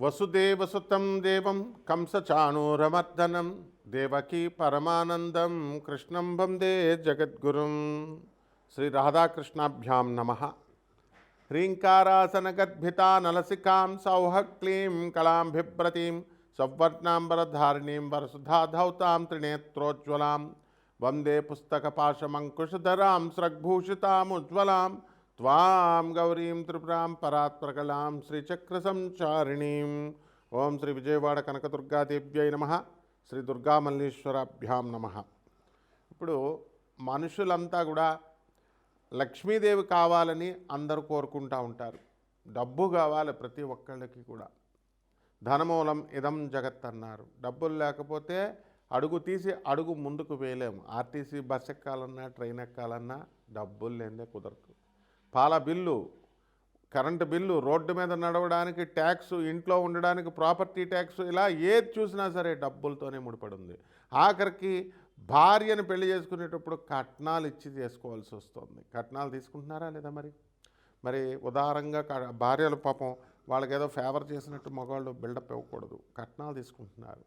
వసుదేవసుతం దేవం కంసచాణూరమర్దనం దేవకీ పరమానందం కృష్ణం వందే జగద్గురుం శ్రీ రాధాకృష్ణాభ్యాం నమ హ్రీంకారాసనగద్భితా నలసికాం సౌహక్లీం కళాం బిభ్రతీం సౌవర్ణాంబరధారిణీం వరసుధాధౌతాం త్రినేత్రోజ్వలాం వందే పుస్తకపాశమంకుశధరాం స్రగ్భూషితాముజ్వలాం త్వాం గౌరీం త్రిపురాం పరాత్ప్రకలాం శ్రీచక్రసంచారిణీం ఓం శ్రీ విజయవాడ కనకదుర్గాదేవ్యై నమ శ్రీ దుర్గామల్లీశ్వరాభ్యాం నమ ఇప్పుడు మనుషులంతా కూడా లక్ష్మీదేవి కావాలని అందరూ కోరుకుంటూ ఉంటారు. డబ్బు కావాలి ప్రతి ఒక్కళ్ళకి కూడా. ధనమూలం ఇదం జగత్ అన్నారు. డబ్బులు లేకపోతే అడుగు తీసి అడుగు ముందుకు వేయలేము. ఆర్టీసీ బస్ ఎక్కాలన్నా ట్రైన్ ఎక్కాలన్నా డబ్బులు లేదే కుదరదు. పాల బిల్లు కరెంటు బిల్లు రోడ్డు మీద నడవడానికి ట్యాక్స్ ఇంట్లో ఉండడానికి ప్రాపర్టీ ట్యాక్స్ ఇలా ఏది చూసినా సరే డబ్బులతోనే ముడిపడి ఉంది ఆఖరికి భార్యను పెళ్ళి చేసుకునేటప్పుడు కట్నాలు ఇచ్చి చేసుకోవాల్సి వస్తుంది. కట్నాలు తీసుకుంటున్నారా లేదా మరి? మరి ఉదారంగా భార్యలు పాపం వాళ్ళకి ఏదో ఫేవర్ చేసినట్టు మగవాళ్ళు బిల్డప్ ఇవ్వకూడదు. కట్నాలు తీసుకుంటున్నారు.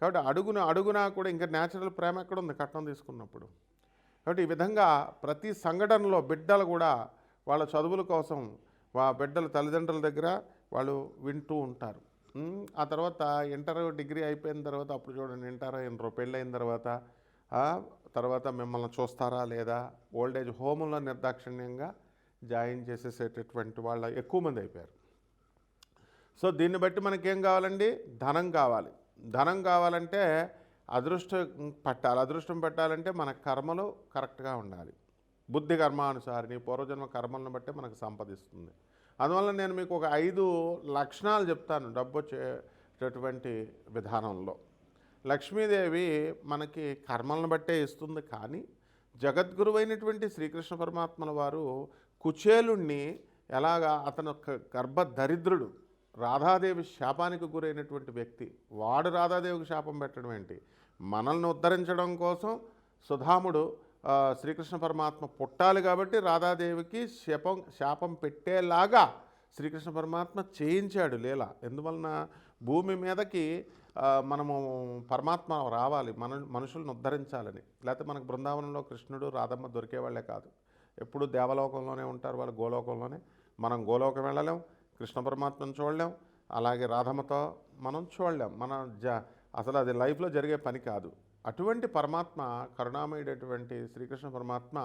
కాబట్టి అడుగున అడుగునా కూడా ఇంకా న్యాచురల్ ప్రేమ ఎక్కడ ఉంది కట్నం తీసుకున్నప్పుడు? కాబట్టి ఈ విధంగా ప్రతి సంఘటనలో బిడ్డలు కూడా వాళ్ళ చదువుల కోసం వా బిడ్డల తల్లిదండ్రుల దగ్గర వాళ్ళు వింటూ ఉంటారు. ఆ తర్వాత ఇంటర్ డిగ్రీ అయిపోయిన తర్వాత అప్పుడు చూడండి ఇంటర్ అయిన పెళ్ళి అయిన తర్వాత తర్వాత మిమ్మల్ని చూస్తారా లేదా? ఓల్డ్ ఏజ్ హోముల్లో నిర్దాక్షిణ్యంగా జాయిన్ చేసేసేటటువంటి వాళ్ళ ఎక్కువ మంది అయిపోయారు. సో దీన్ని బట్టి మనకేం కావాలండి? ధనం కావాలి. ధనం కావాలంటే అదృష్టం పట్టాలి. అదృష్టం పట్టాలంటే మన కర్మలు కరెక్ట్గా ఉండాలి. బుద్ధి కర్మానుసారిని పూర్వజన్మ కర్మలను బట్టి మనకు సంపదిస్తుంది. అందువల్ల నేను మీకు ఒక ఐదు లక్షణాలు చెప్తాను డబ్బు వచ్చేటటువంటి విధానంలో. లక్ష్మీదేవి మనకి కర్మలను బట్టే ఇస్తుంది కానీ జగద్గురువైనటువంటి శ్రీకృష్ణ పరమాత్మల వారు కుచేలుణ్ణి ఎలాగా అతను గర్భ దరిద్రుడు రాధాదేవి శాపానికి గురైనటువంటి వ్యక్తి వాడు రాధాదేవికి శాపం పెట్టడం ఏంటి? మనల్ని ఉద్ధరించడం కోసం సుధాముడు శ్రీకృష్ణ పరమాత్మ పుట్టాలి కాబట్టి రాధాదేవికి శపం శాపం పెట్టేలాగా శ్రీకృష్ణ పరమాత్మ చేయించాడు లీల. ఎందువలన భూమి మీదకి మనము పరమాత్మ రావాలి మన మనుషులను ఉద్ధరించాలని. లేకపోతే మనకు బృందావనంలో కృష్ణుడు రాధమ్మ దొరికేవాళ్ళే కాదు. ఎప్పుడు దేవలోకంలోనే ఉంటారు వాళ్ళు గోలోకంలోనే. మనం గోలోకం వెళ్ళలేం కృష్ణ పరమాత్మను చూడలేం అలాగే రాధమ్మతో మనం చూడలేం. మన జ అసలు అది లైఫ్లో జరిగే పని కాదు. అటువంటి పరమాత్మ కరుణామయుడైనటువంటి శ్రీకృష్ణ పరమాత్మ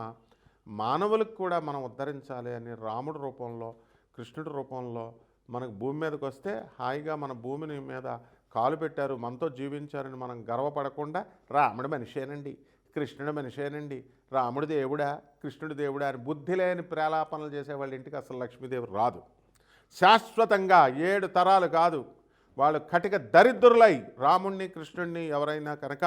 మానవులకు కూడా మనం ఉద్ధరించాలి అని రాముడి రూపంలో కృష్ణుడి రూపంలో మనకు భూమి మీదకి వస్తే హాయిగా మన భూమిని మీద కాలు పెట్టారు మనతో జీవించారని మనం గర్వపడకుండా రాముడు మనిషేనండి కృష్ణుడు మనిషేనండి రాముడు దేవుడా కృష్ణుడు దేవుడా అని బుద్ధి లేని ప్రేలాపనలు చేసే వాళ్ళ ఇంటికి అసలు లక్ష్మీదేవి రాదు. శాశ్వతంగా ఏడు తరాలు కాదు వాళ్ళు కటిక దరిద్రులై రాముణ్ణి కృష్ణుణ్ణి ఎవరైనా కనుక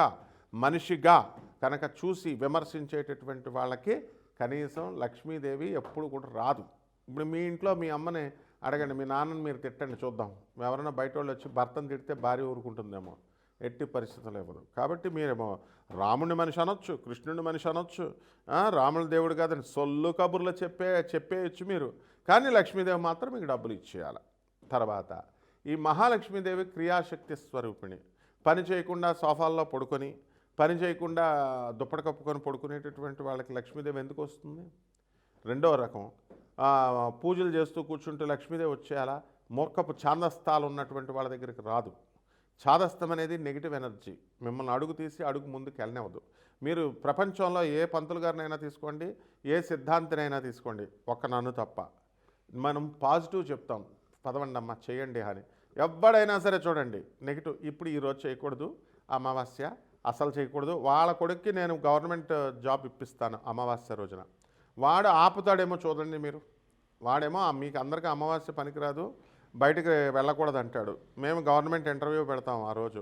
మనిషిగా కనుక చూసి విమర్శించేటటువంటి వాళ్ళకి కనీసం లక్ష్మీదేవి ఎప్పుడు కూడా రాదు. ఇప్పుడు మీ ఇంట్లో మీ అమ్మని అడగండి మీ నాన్నని మీరు తిట్టండి చూద్దాం. ఎవరైనా బయట వాళ్ళు వచ్చి భర్తను తిడితే భార్య ఊరుకుంటుందేమో. ఎట్టి పరిస్థితులు ఇవ్వదు కాబట్టి మీరేమో రాముని మనిషి అనొచ్చు కృష్ణుని మనిషి అనొచ్చు ఆ, దేవుడు కాదని సొల్లు కబుర్లు చెప్పే చెప్పేయచ్చు మీరు. కానీ లక్ష్మీదేవి మాత్రం మీకు డబ్బులు ఇచ్చేయాలి. తర్వాత ఈ మహాలక్ష్మీదేవి క్రియాశక్తి స్వరూపిణి. పని చేయకుండా సోఫాల్లో పడుకొని పని చేయకుండా దుప్పటి కప్పుకొని పడుకునేటటువంటి వాళ్ళకి లక్ష్మీదేవి ఎందుకు వస్తుంది? రెండవ రకం. పూజలు చేస్తూ కూర్చుంటూ లక్ష్మీదేవి వచ్చేయాలా మూర్ఖపు ఛాందస్తాలు ఉన్నటువంటి వాళ్ళ దగ్గరికి రాదు. ఛాదస్థం అనేది నెగిటివ్ ఎనర్జీ మిమ్మల్ని అడుగు తీసి అడుగు ముందుకు వెళ్ళనివ్వదు. మీరు ప్రపంచంలో ఏ పంతులు గారినైనా తీసుకోండి ఏ సిద్ధాంతినైనా తీసుకోండి. ఒక్క నన్ను తప్ప. మనం పాజిటివ్ చెప్తాం. పదవండమ్మ చేయండి అని. ఎవడైనా సరే చూడండి. నెగిటివ్. ఇప్పుడు ఈరోజు చేయకూడదు. అమావాస్య అసలు చేయకూడదు. వాళ్ళ కొడుక్కి నేను గవర్నమెంట్ జాబ్ ఇప్పిస్తాను అమావాస్య రోజున. వాడు ఆపుతాడేమో చూడండి మీరు. వాడేమో మీకు అందరికీ అమావాస్య పనికిరాదు బయటికి వెళ్ళకూడదు అంటాడు మేము గవర్నమెంట్ ఇంటర్వ్యూ పెడతాం ఆ రోజు.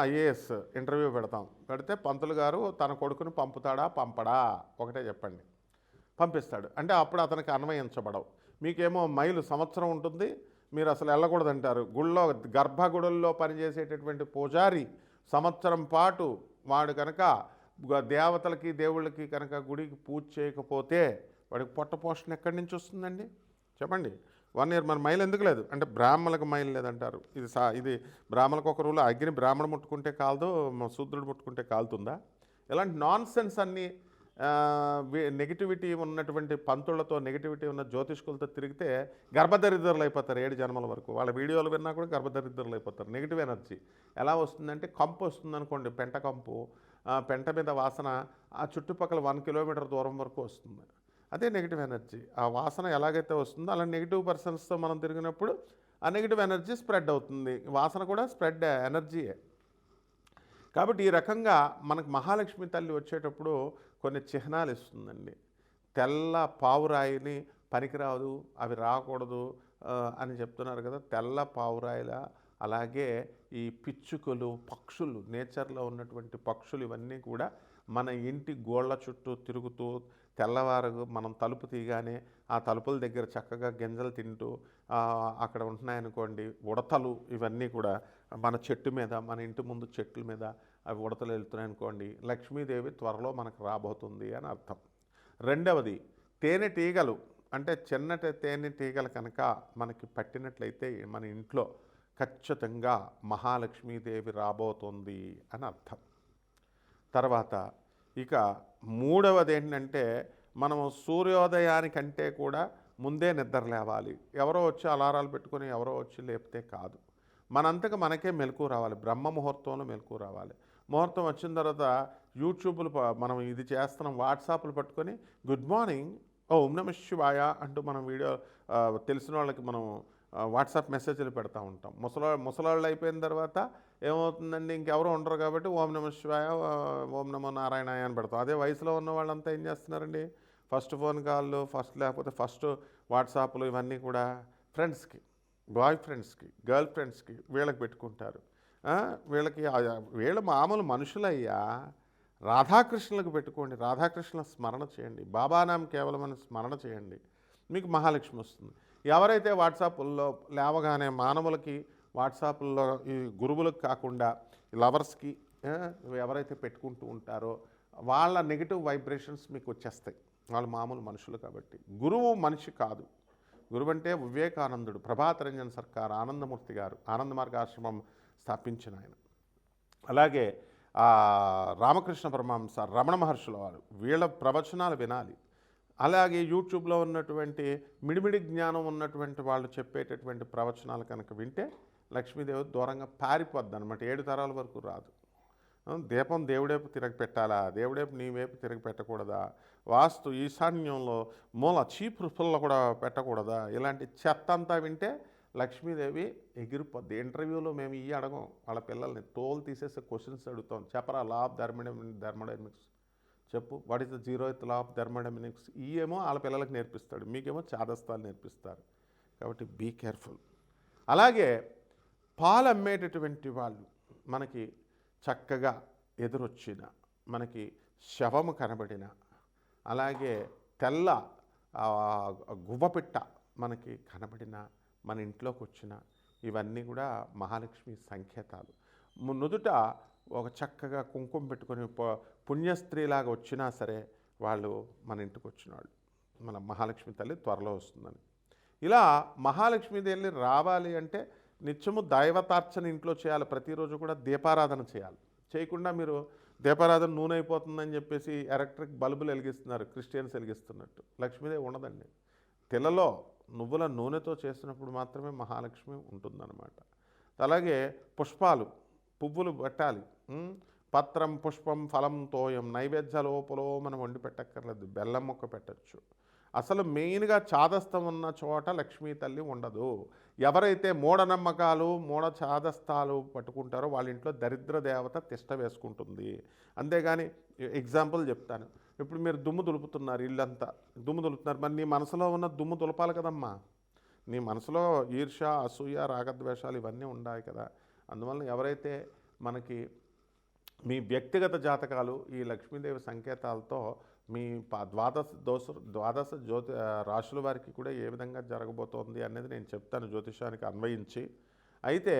ఐఏఎస్ ఇంటర్వ్యూ పెడతాం. పెడితే పంతులు గారు తన కొడుకును పంపుతాడా? పంపడా? ఒకటే చెప్పండి. పంపిస్తాడు. అంటే అప్పుడు అతనికి అన్వయించబడవు. మీకేమో మైలు సంవత్సరం ఉంటుంది. మీరు అసలు వెళ్ళకూడదు అంటారు గుళ్ళో గర్భగుడుల్లో పనిచేసేటటువంటి పూజారి సంవత్సరం పాటు వాడు కనుక దేవతలకి దేవుళ్ళకి కనుక గుడికి పూజ చేయకపోతే వాడికి పొట్ట పోషణ ఎక్కడి నుంచి వస్తుందండి? చెప్పండి. వన్ ఇయర్ మన మైల్ ఎందుకు లేదు? అంటే బ్రాహ్మణులకు మైల్ లేదంటారు. ఇది సా ఇది బ్రాహ్మణులకు ఒక రూల్. అగ్ని బ్రాహ్మణ ముట్టుకుంటే కాలదు శూద్రుడు ముట్టుకుంటే కాలుతుందా? ఇలాంటి నాన్ సెన్స్ అన్నీ నెగిటివిటీ ఉన్నటువంటి పంతులతో నెగిటివిటీ ఉన్న జ్యోతిష్కులతో తిరిగితే గర్భదరిద్రులు అయిపోతారు ఏడు జన్మల వరకు. వాళ్ళ వీడియోలు విన్నా కూడా గర్భదరిద్రులు అయిపోతారు. నెగిటివ్ ఎనర్జీ ఎలా వస్తుందంటే కంపు వస్తుంది అనుకోండి పెంట కంపు. ఆ, పెంట మీద వాసన ఆ చుట్టుపక్కల వన్ కిలోమీటర్ దూరం వరకు వస్తుంది. అదే నెగిటివ్ ఎనర్జీ ఆ వాసన ఎలాగైతే వస్తుందో అలా నెగిటివ్ పర్సన్స్తో మనం తిరిగినప్పుడు ఆ నెగిటివ్ ఎనర్జీ స్ప్రెడ్ అవుతుంది. వాసన కూడా స్ప్రెడ్ ఎనర్జీయే కాబట్టి ఈ రకంగా మనకు మహాలక్ష్మి తల్లి వచ్చేటప్పుడు కొన్ని చిహ్నాలు ఇస్తుందండి. తెల్ల పావురాయిని పనికిరాదు అవి రాకూడదు అని చెప్తున్నారు కదా. తెల్ల పావురాయిల అలాగే ఈ పిచ్చుకలు పక్షులు నేచర్లో ఉన్నటువంటి పక్షులు ఇవన్నీ కూడా మన ఇంటి గోళ్ళ చుట్టూ తిరుగుతూ తెల్లవారు మనం తలుపు తీయగానే ఆ తలుపుల దగ్గర చక్కగా గింజలు తింటూ అక్కడ ఉంటున్నాయనుకోండి ఉడతలు ఇవన్నీ కూడా మన చెట్టు మీద మన ఇంటి ముందు చెట్ల మీద అవి ఉడతలు వెళ్తున్నాయనుకోండి లక్ష్మీదేవి త్వరలో మనకు రాబోతుంది అని అర్థం. రెండవది తేనెటీగలు అంటే చిన్నటి తేనెటీగలు కనుక మనకి పట్టినట్లయితే మన ఇంట్లో ఖచ్చితంగా మహాలక్ష్మీదేవి రాబోతుంది అని అర్థం. తర్వాత ఇక మూడవది ఏంటంటే మనం సూర్యోదయానికంటే కూడా ముందే నిద్ర లేవాలి. ఎవరో వచ్చి అలారాలు పెట్టుకొని ఎవరో వచ్చి లేపితే కాదు. మనంతకు మనకే మెలకు రావాలి. బ్రహ్మ ముహూర్తంలో మెలకు రావాలి. ముహూర్తం వచ్చిన తర్వాత యూట్యూబ్లు మనం ఇది చేస్తున్నాం వాట్సాప్లు పట్టుకొని గుడ్ మార్నింగ్ ఓం నమ శివాయ అంటూ మనం వీడియో తెలిసిన వాళ్ళకి మనం వాట్సాప్ మెసేజ్లు పెడతా ఉంటాం. ముసలా ముసలాళ్ళు అయిపోయిన తర్వాత ఏమవుతుందండి? ఇంకెవరు ఉండరు కాబట్టి ఓం నమ శివాయ ఓం నమో నారాయణాయ అని పెడతాం. అదే వయసులో ఉన్న వాళ్ళంతా ఏం చేస్తున్నారండి? ఫస్ట్ ఫోన్ కాళ్ళు ఫస్ట్ లేకపోతే ఫస్ట్ వాట్సాప్లు ఇవన్నీ కూడా ఫ్రెండ్స్కి బాయ్ ఫ్రెండ్స్కి గర్ల్ ఫ్రెండ్స్కి వీళ్ళకి పెట్టుకుంటారు. వీళ్ళకి వీళ్ళు వీళ్ళ మామూలు మనుషులయ్యా రాధాకృష్ణులకు పెట్టుకోండి. రాధాకృష్ణ స్మరణ చేయండి. బాబానాం కేవలం అని స్మరణ చేయండి. మీకు మహాలక్ష్మి వస్తుంది. ఎవరైతే వాట్సాప్లో లేవగానే మానవులకి వాట్సాప్లో ఈ గురువులకు కాకుండా లవర్స్కి ఎవరైతే పెట్టుకుంటూ ఉంటారో వాళ్ళ నెగిటివ్ వైబ్రేషన్స్ మీకు వచ్చేస్తాయి. వాళ్ళు మామూలు మనుషులు కాబట్టి. గురువు మనిషి కాదు. గురువు అంటే వివేకానందుడు ప్రభాత్ రంజన్ సర్కార్ ఆనందమూర్తి గారు ఆనంద మార్గాశ్రమం స్థాపించిన ఆయన. అలాగే రామకృష్ణ పరమహంస రమణ మహర్షుల వారు. వీళ్ళ ప్రవచనాలు వినాలి. అలాగే యూట్యూబ్లో ఉన్నటువంటి మిడిమిడి జ్ఞానం ఉన్నటువంటి వాళ్ళు చెప్పేటటువంటి ప్రవచనాలు కనుక వింటే లక్ష్మీదేవి దూరంగా పారిపోద్ది అనమాట ఏడు తరాల వరకు రాదు. దీపం దేవుడేపు తిరగ పెట్టాలా? దేవుడేపు నీ వైపు తిరగ పెట్టకూడదా? వాస్తు ఈశాన్యంలో మూల చీపు రుఫుల్లో కూడా పెట్టకూడదా? ఇలాంటి చెత్త అంతా వింటే లక్ష్మీదేవి ఎగిరిపోద్ది. ఇంటర్వ్యూలో మేము ఈ అడగం. వాళ్ళ పిల్లల్ని తోలు తీసేసే క్వశ్చన్స్ అడుగుతాం. చెప్పరా లాబ్ ధర్మ థర్మోడైనమిక్ చెప్పు. What is the zeroth law of thermodynamics ఈ ఏమో వాళ్ళ పిల్లలకు నేర్పిస్తాడు. మీకేమో చాదస్తాలు నేర్పిస్తారు. కాబట్టి బీ కేర్ఫుల్ అలాగే పాలు అమ్మేటటువంటి వాళ్ళు మనకి చక్కగా ఎదురొచ్చిన మనకి శవము కనబడిన అలాగే తెల్ల గువ్వపిట్ట మనకి కనబడిన మన ఇంట్లోకి వచ్చిన ఇవన్నీ కూడా మహాలక్ష్మి సంకేతాలు. నుదుట ఒక చక్కగా కుంకుమ పెట్టుకొని పుణ్యస్త్రీలాగా వచ్చినా సరే వాళ్ళు మన ఇంటికి వచ్చిన వాళ్ళు మన మహాలక్ష్మి తల్లి త్వరలో వస్తుందని. ఇలా మహాలక్ష్మి తల్లి రావాలి అంటే నిత్యము దైవతార్చన ఇంట్లో చేయాలి. ప్రతిరోజు కూడా దీపారాధన చేయాలి. చేయకుండా మీరు దీపారాధన నూనె అయిపోతుందని చెప్పేసి ఎలక్ట్రిక్ బల్బులు వెలిగిస్తున్నారు క్రిస్టియన్స్ వెలిగిస్తున్నట్టు. లక్ష్మీదేవి ఉండదండి. తెలలో నువ్వుల నూనెతో చేసినప్పుడు మాత్రమే మహాలక్ష్మి ఉంటుందన్నమాట. అలాగే పుష్పాలు పువ్వులు పెట్టాలి. పత్రం పుష్పం ఫలం తోయం నైవేద్య లోపలో మనం వండి పెట్టక్కర్లేదు. బెల్లం మొక్క పెట్టచ్చు. అసలు మెయిన్గా చాదస్తం ఉన్న చోట లక్ష్మీ తల్లి ఉండదు. ఎవరైతే మూఢనమ్మకాలు మూఢ చాదస్తాలు పట్టుకుంటారో వాళ్ళ ఇంట్లో దరిద్ర దేవత తిష్ట వేసుకుంటుంది. అంతేగాని ఎగ్జాంపుల్ చెప్తాను. ఇప్పుడు మీరు దుమ్ము దులుపుతున్నారు ఇల్లంతా. దుమ్ము దులుపుతున్నారు. మరి నీ మనసులో ఉన్న దుమ్ము దులపాలి కదమ్మా. నీ మనసులో ఈర్ష అసూయ రాగద్వేషాలు ఇవన్నీ ఉన్నాయి కదా. అందువల్ల ఎవరైతే మనకి మీ వ్యక్తిగత జాతకాలు ఈ లక్ష్మీదేవి సంకేతాలతో మీ ద్వాదశ దోష ద్వాదశ జ్యోతి రాశుల వారికి కూడా ఏ విధంగా జరగబోతోంది అనేది నేను చెప్తాను జ్యోతిషానికి అన్వయించి. అయితే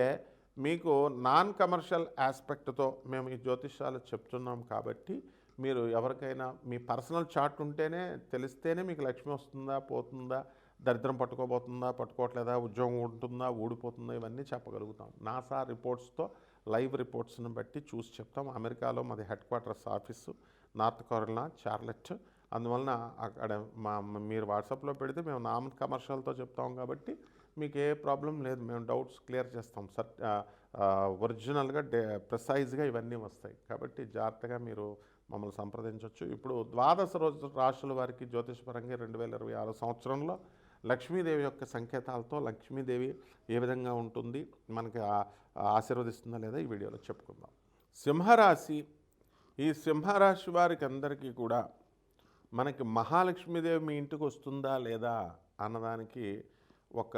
మీకు నాన్ కమర్షియల్ ఆస్పెక్ట్తో మేము ఈ జ్యోతిషాలు చెప్తున్నాం కాబట్టి మీరు ఎవరికైనా మీ పర్సనల్ చార్ట్ ఉంటేనే తెలిస్తేనే మీకు లక్ష్మి వస్తుందా పోతుందా దరిద్రం పట్టుకోబోతుందా పట్టుకోవట్లేదా ఉద్యోగం ఉంటుందా ఊడిపోతుందా ఇవన్నీ చెప్పగలుగుతాం. నాసా రిపోర్ట్స్తో లైవ్ రిపోర్ట్స్ని బట్టి చూసి చెప్తాం. అమెరికాలో మాది headquarters office North Carolina Charlotte. అందువలన అక్కడ మా మీరు వాట్సాప్లో పెడితే మేము నామ కమర్షియల్తో చెప్తాం కాబట్టి మీకు ఏ ప్రాబ్లం లేదు. మేము డౌట్స్ క్లియర్ చేస్తాం. సర్ ఒరిజినల్గా డే ప్రిసైజ్గా ఇవన్నీ వస్తాయి. కాబట్టి జాగ్రత్తగా మీరు మమ్మల్ని సంప్రదించవచ్చు ఇప్పుడు ద్వాదశ రోజు రాశుల వారికి జ్యోతిషపరంగా రెండు వేల ఇరవై ఆరు సంవత్సరంలో లక్ష్మీదేవి యొక్క సంకేతాలతో లక్ష్మీదేవి ఏ విధంగా ఉంటుంది మనకి ఆశీర్వదిస్తుందా లేదా ఈ వీడియోలో చెప్పుకుందాం. సింహరాశి ఈ సింహరాశి వారికి అందరికీ కూడా మనకి మహాలక్ష్మీదేవి మీ ఇంటికి వస్తుందా లేదా అన్నదానికి ఒక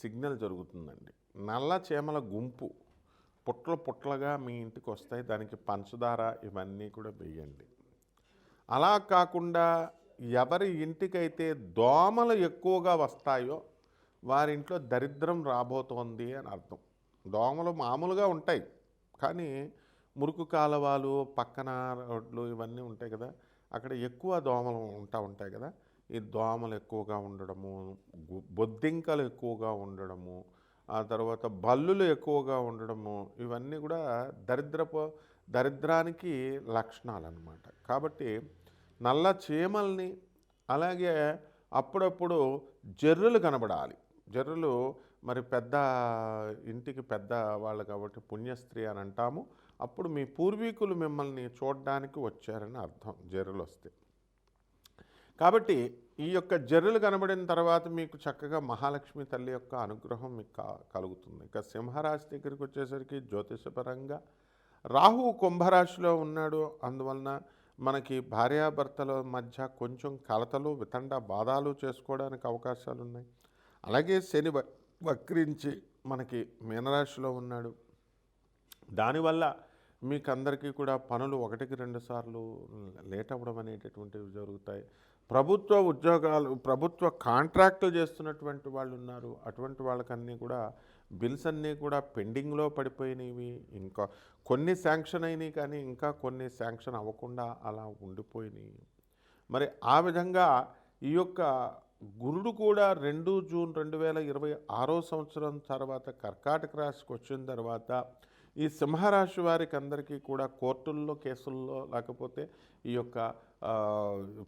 సిగ్నల్ జరుగుతుందండి. నల్ల చేమల గుంపు పుట్ల పుట్లగా మీ ఇంటికి వస్తాయి. దానికి పంచదార ఇవన్నీ కూడా వేయండి. అలా కాకుండా ఎవరి ఇంటికైతే దోమలు ఎక్కువగా వస్తాయో వారింట్లో దరిద్రం రాబోతోంది అని అర్థం. దోమలు మామూలుగా ఉంటాయి కానీ మురుకు కాలవాలు పక్కన రోడ్లు ఇవన్నీ ఉంటాయి కదా అక్కడ ఎక్కువ దోమలు ఉంటా ఉంటాయి కదా. ఈ దోమలు ఎక్కువగా ఉండడము బొద్దింకలు ఎక్కువగా ఉండడము ఆ తర్వాత బల్లులు ఎక్కువగా ఉండడము ఇవన్నీ కూడా దరిద్రపు దరిద్రానికి లక్షణాలు అన్నమాట కాబట్టి నల్ల చీమల్ని అలాగే అప్పుడప్పుడు జర్రులు కనబడాలి. జర్రులు మరి పెద్ద ఇంటికి పెద్ద వాళ్ళు కాబట్టి పుణ్యస్త్రీ అని అంటాము. అప్పుడు మీ పూర్వీకులు మిమ్మల్ని చూడడానికి వచ్చారని అర్థం జర్రులు వస్తే. కాబట్టి ఈ యొక్క జర్రులు కనబడిన తర్వాత మీకు చక్కగా మహాలక్ష్మి తల్లి యొక్క అనుగ్రహం మీకు కలుగుతుంది. ఇక సింహరాశి దగ్గరికి వచ్చేసరికి జ్యోతిషపరంగా రాహు కుంభరాశిలో ఉన్నాడు. అందువలన మనకి భార్యాభర్తల మధ్య కొంచెం కలతలు వితండ బాధాలు చేసుకోవడానికి అవకాశాలు ఉన్నాయి అలాగే శని వక్రించి మనకి మీనరాశిలో ఉన్నాడు. దానివల్ల మీకు అందరికీ కూడా పనులు ఒకటికి రెండు సార్లు లేట్ అవ్వడం అనేటటువంటివి జరుగుతాయి. ప్రభుత్వ ఉద్యోగాలు ప్రభుత్వ కాంట్రాక్టులు చేస్తున్నటువంటి వాళ్ళు ఉన్నారు. అటువంటి వాళ్ళకన్నీ కూడా బిల్స్ అన్నీ కూడా పెండింగ్లో పడిపోయినవి. ఇంకా కొన్ని శాంక్షన్ అయినాయి కానీ ఇంకా కొన్ని శాంక్షన్ అవ్వకుండా అలా ఉండిపోయినాయి. మరి ఆ విధంగా ఈ యొక్క గురుడు కూడా రెండు జూన్ రెండు వేల ఇరవై ఆరో సంవత్సరం తర్వాత కర్కాటక రాశికి వచ్చిన తర్వాత ఈ సింహరాశి వారికి అందరికీ కూడా కోర్టుల్లో కేసుల్లో లేకపోతే ఈ యొక్క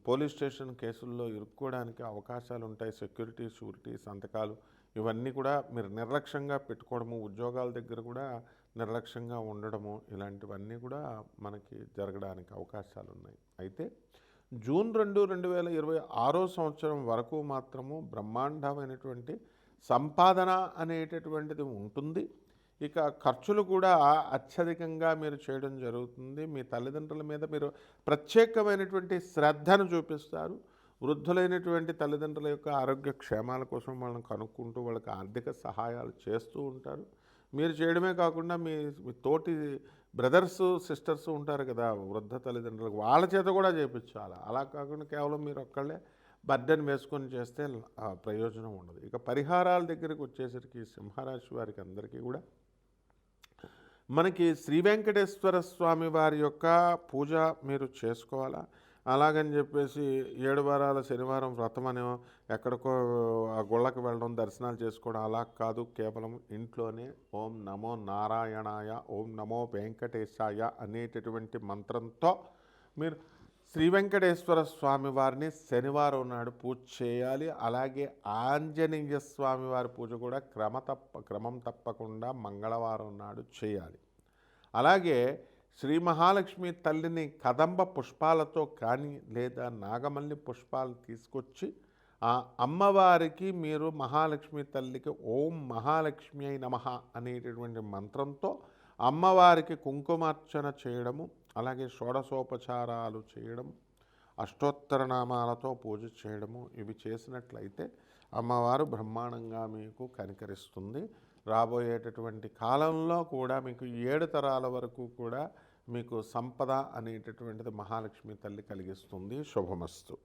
పోలీస్ స్టేషన్ కేసుల్లో ఇరుక్కోవడానికి అవకాశాలు ఉంటాయి సెక్యూరిటీ షూరిటీ సంతకాలు ఇవన్నీ కూడా మీరు నిర్లక్ష్యంగా పెట్టుకోవడము ఉద్యోగాల దగ్గర కూడా నిర్లక్ష్యంగా ఉండడము ఇలాంటివన్నీ కూడా మనకి జరగడానికి అవకాశాలు ఉన్నాయి అయితే జూన్ రెండు రెండు వేల ఇరవై ఆరో సంవత్సరం వరకు మాత్రము బ్రహ్మాండమైనటువంటి సంపాదన అనేటటువంటిది ఉంటుంది. ఇక ఖర్చులు కూడా అత్యధికంగా మీరు చేయడం జరుగుతుంది. మీ తల్లిదండ్రుల మీద మీరు ప్రత్యేకమైనటువంటి శ్రద్ధను చూపిస్తారు. వృద్ధులైనటువంటి తల్లిదండ్రుల యొక్క ఆరోగ్య క్షేమాల కోసం వాళ్ళని కనుక్కుంటూ వాళ్ళకి ఆర్థిక సహాయాలు చేస్తూ ఉంటారు. మీరు చేయడమే కాకుండా మీ మీ తోటి బ్రదర్స్ సిస్టర్స్ ఉంటారు కదా వృద్ధ తల్లిదండ్రులకు వాళ్ళ చేత కూడా చేయించాలి అలా కాకుండా కేవలం మీరు ఒక్కళ్ళే బర్డెన్ వేసుకొని చేస్తే ప్రయోజనం ఉండదు. ఇక పరిహారాల దగ్గరికి వచ్చేసరికి సింహరాశి వారికి అందరికీ కూడా మనకి శ్రీ వెంకటేశ్వర స్వామి వారి యొక్క పూజ మీరు చేసుకోవాలా? అలాగని చెప్పేసి ఏడు వారాల శనివారం వ్రతం అనే ఎక్కడికో ఆ గుళ్ళకి వెళ్ళడం దర్శనాలు చేసుకోవడం అలా కాదు. కేవలం ఇంట్లోనే ఓం నమో నారాయణాయ ఓం నమో వెంకటేశాయ అనేటటువంటి మంత్రంతో మీరు శ్రీ వెంకటేశ్వర స్వామి వారిని శనివారం నాడు పూజ చేయాలి. అలాగే ఆంజనేయ స్వామి వారి పూజ కూడా క్రమ తప్ప క్రమం తప్పకుండా మంగళవారం నాడు చేయాలి. అలాగే శ్రీ మహాలక్ష్మి తల్లిని కదంబ పుష్పాలతో కానీ లేదా నాగమల్లి పుష్పాలు తీసుకొచ్చి ఆ అమ్మవారికి మీరు మహాలక్ష్మి తల్లికి ఓం మహాలక్ష్మి అయి నమః అనేటటువంటి మంత్రంతో అమ్మవారికి కుంకుమార్చన చేయడము అలాగే షోడశోపచారాలు చేయడం అష్టోత్తర నామాలతో పూజ చేయడము ఇవి చేసినట్లయితే అమ్మవారు బ్రహ్మాండంగా మీకు కనికరిస్తుంది. రాబోయేటటువంటి కాలంలో కూడా మీకు ఏడు తరాల వరకు కూడా మీకు సంపద అనేటటువంటిది మహాలక్ష్మి తల్లి కలిగిస్తుంది. శుభమస్తు.